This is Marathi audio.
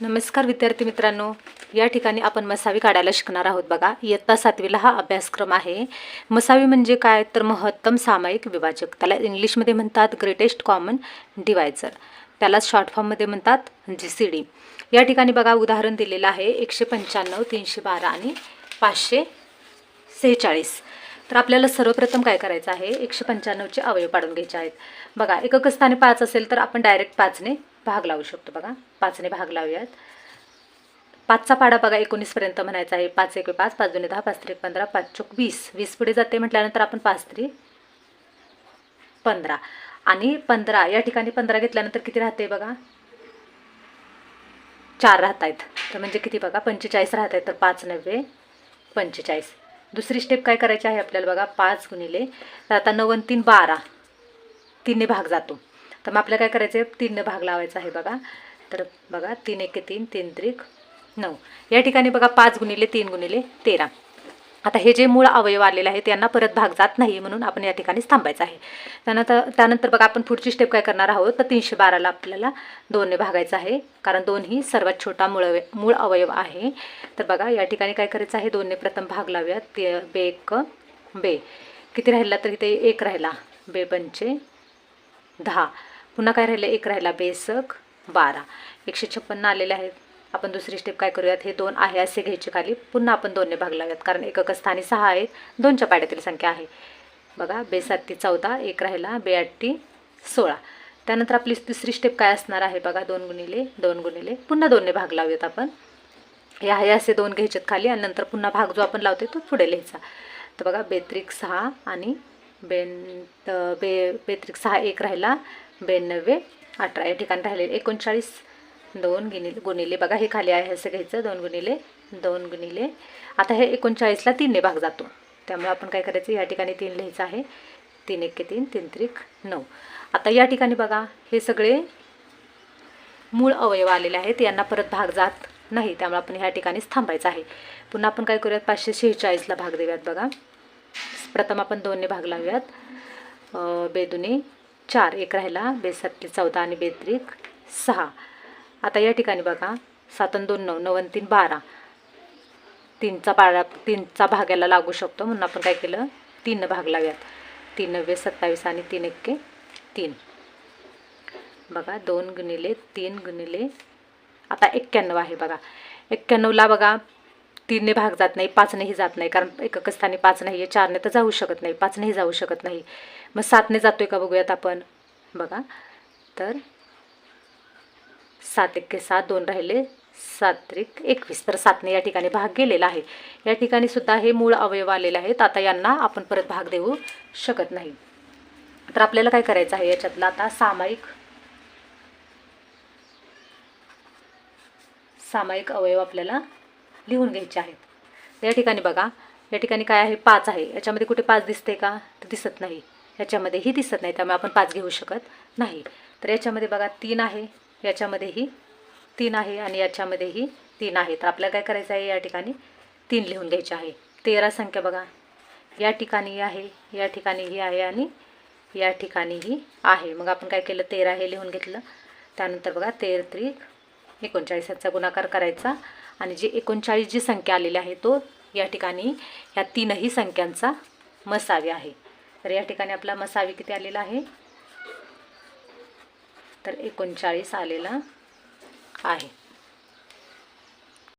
नमस्कार विद्यार्थी मित्रांनो. या ठिकाणी आपण मसावी काढायला शिकणार आहोत बघा. इयत्ता सातवीला हा अभ्यासक्रम आहे. मसावी म्हणजे काय? तर महत्तम सामायिक विभाजक. त्याला इंग्लिशमध्ये म्हणतात ग्रेटेस्ट कॉमन डिवायझर त्याला शॉर्ट फॉर्ममध्ये म्हणतात जी सी डी या ठिकाणी बघा उदाहरण दिलेलं आहे. एकशे पंच्याण्णव तीनशे बारा आणि पाचशे सेहेचाळीस. तर आपल्याला सर्वप्रथम काय करायचं आहे? एकशे पंच्याण्णवचे अवयव पाडून घ्यायचे आहेत. बघा एकक स्थानी पाच असेल तर आपण डायरेक्ट पाचने भाग लावू शकतो बघा. पाचने भाग लावूयात. पाचचा पाडा बघा एकोणीसपर्यंत म्हणायचा आहे. पाच एक पाच पाच दोन्ही दहा पाच त्रिक पंधरा पाच चोक वीस. वीस पुढे जाते म्हटल्यानंतर आपण पाच त्री पंधरा. आणि पंधरा या ठिकाणी पंधरा घेतल्यानंतर किती राहते बघा? चार राहत आहेत तर म्हणजे किती बघा? पंचेचाळीस राहत आहेत तर पाच नव्वे पंचेचाळीस. दुसरी स्टेप काय करायची आहे आपल्याला बघा? पाच गुणिले तर आता नऊ आणि तीन बारा. तीनने भाग जातो. तर मग आपल्याला काय करायचं आहे तीनने भाग लावायचा आहे बघा. तर बघा तीन एके तीन तीन त्रिक नऊ. या ठिकाणी बघा पाच गुणिले तीन गुणिले तेरा. आता हे जे मूळ अवयव आलेले आहेत त्यांना परत भाग जात नाही म्हणून आपण या ठिकाणीच थांबायचं आहे. त्यानंतर त्यानंतर बघा आपण पुढची स्टेप काय करणार आहोत? तर तीनशे बाराला आपल्याला दोनने भागायचं आहे. कारण दोन ही सर्वात छोटा मूळ मूळ अवयव आहे. तर बघा या ठिकाणी काय करायचं आहे? दोनने प्रथम भाग लावूयात. ते बे एक बे. किती राहिला तर इथे एक राहिला. बे पंचे दहा. पुन्हा काय राहिलं? एक राहिला बेसक बारा. एकशे छप्पन्न आलेले आहेत. आपण दुसरी स्टेप काय करूयात? हे दोन आहे असे घ्यायचे खाली. पुन्हा आपण दोनने भाग लावूयात कारण एकक स्थानी सहा आहेत. दोनच्या पाड्यातील संख्या आहे. बघा बे साती चौदा एक राहिला बे सोळा. त्यानंतर आपली तिसरी स्टेप काय असणार आहे? बघा दोन गुणिले दोन गुणिले. पुन्हा दोनने भाग लावूयात आपण. हे आहे असे दोन घ्यायचेत खाली. आणि नंतर पुन्हा भाग जो आपण लावतो तो पुढे लिहायचा. तर बघा बेत्रिक सहा आणि बेन बे बेत्रिक सहा एक राहिला. ब्याण्णवे अठरा. या ठिकाणी राहिले एकोणचाळीस. दोन गुणिले गुणिले बघा हे खाली आहे असं घ्यायचं. दोन गुणिले दोन गुणिले. आता हे एकोणचाळीसला तीनने भाग जातो. त्यामुळे आपण काय करायचं? या ठिकाणी तीन लिहायचं आहे. तीन एक तीन तीन त्रिक नऊ. आता या ठिकाणी बघा हे सगळे मूळ अवयव आलेले आहेत. यांना परत भाग जात नाही. त्यामुळे आपण ह्या ठिकाणीच थांबायचं आहे. पुन्हा आपण काय करूयात? पाचशे शेहेचाळीसला भाग देऊयात बघा. प्रथम आपण दोनने भाग लावूयात. बेदुने चार एक राहिला बेसत्ती चौदा आणि बेत्रिक सहा. आता या ठिकाणी बघा सात दोन नऊ नवन तीन बारा. तीनचा बारा तीनचा भाग याला लागू शकतो म्हणून आपण काय केलं? तीन भाग लावूयात. तीन नव्वे सत्तावीस आणि तीन एक्के तीन. बघा दोन गुणिले तीन गुणिले आता एक्क्याण्णव आहे बघा. एक्क्याण्णवला बघा तीनने भाग जात नाही पाचनेही जात नाही कारण एकक स्थानी पाच नाही आहे चारने तर जाऊ शकत नाही पाचनेही जाऊ शकत नाही. मग सातने जातो आहे का बघूयात आपण? बघा. तर सात एक सात दोन राहिले सात त्रिक एकवीस. तर सातने या ठिकाणी भाग गेलेला आहे. या ठिकाणी सुद्धा हे मूळ अवयव आलेले आहेत. आता यांना आपण परत भाग देऊ शकत नाही. तर आपल्याला काय करायचं आहे याच्यातला? आता सामायिक सामायिक अवयव आपल्याला लिहून घ्यायचे आहेत. या ठिकाणी बघा या ठिकाणी काय आहे? पाच आहे. याच्यामध्ये कुठे पाच दिसते का? तर दिसत नाही. याच्यामध्येही दिसत नाही त्यामुळे आपण पाच घेऊ शकत नाही. तर याच्यामध्ये बघा तीन आहे. याच्यामध्येही तीन आहे आणि याच्यामध्येही तीन आहे. तर आपल्याला काय करायचं आहे? या ठिकाणी तीन लिहून घ्यायचे आहे. तेरा संख्या बघा. या ठिकाणी आहे या ठिकाणीही आहे आणि या ठिकाणीही आहे. मग आपण काय केलं? तेरा हे लिहून घेतलं. त्यानंतर बघा तेर त्रिक एकोणचाळीस याचा गुणाकार करायचा. आणि जी एकोणचाळीस जी संख्या आलेली आहे तो या ठिकाणी ह्या तीनही संख्यांचा मसावी आहे. तर या ठिकाणी आपला मसावी किती आलेला आहे? तर एकोणचाळीस आलेला आहे.